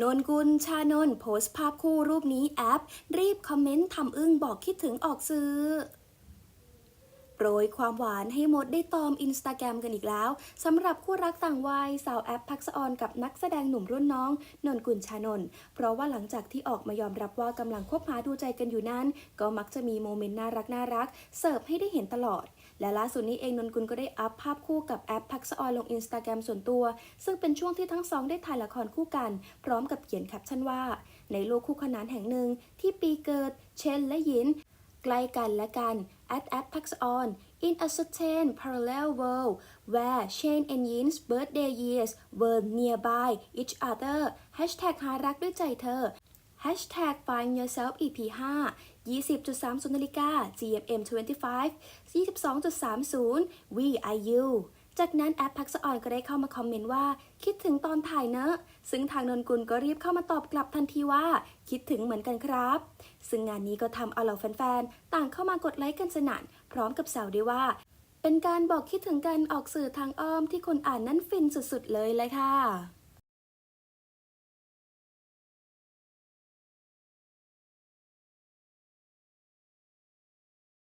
นนกุลชานนโพสต์ภาพคู่รูปนี้แอป รีบคอมเมนต์ทำอึ้งบอกคิดถึงออกซื้อ โปรยความหวานให้มดได้ตอมอินสตาแกรมกันอีกแล้วสำหรับคู่รักต่างวัยสาวแอปพักษออนกับนักแสดงหนุ่มรุ่นน้องนนกุลชานนท์เพราะว่าหลังจากที่ออกมายอมรับว่ากำลังคบหาดูใจกันอยู่นั้น ก็มักจะมีโมเมนต์น่ารักน่ารักเสิร์ฟให้ได้เห็นตลอด และล่าสุดนี้เองนนกุลก็ได้อัพภาพคู่กับแอปพักษออนลงอินสตาแกรมส่วนตัว ซึ่งเป็นช่วงที่ทั้งสองได้ถ่ายละครคู่กัน พร้อมกับเขียนแคปชั่นว่า ในโลกคู่ขนานแห่งหนึ่งที่ปีเกิด เชนและยิน ใกล้กันและกัน at at Pax on in a certain parallel world where Shane and Yin's birthday years were nearby each other hashtag หารักด้วยใจเธอ hashtag find yourself EP 5 20.30นาฬิกา GMM 25 22.30 we are you จากนั้นแอปพักษออนก็ได้เข้ามาคอมเมนต์ว่า คิดถึงตอนถ่ายเนอะ ซึ่งทางนนกุลก็รีบเข้ามาตอบกลับทันทีว่า คิดถึงเหมือนกันครับ ซึ่งงานนี้ก็ทำเอาเหล่าแฟนๆ ต่างเข้ามากดไลค์กันสนั่น พร้อมกับแซวด้วยว่า เป็นการบอกคิดถึงกันออกสื่อทางอ้อมที่คนอ่านนั้นฟินสุดๆเลยเลยค่ะ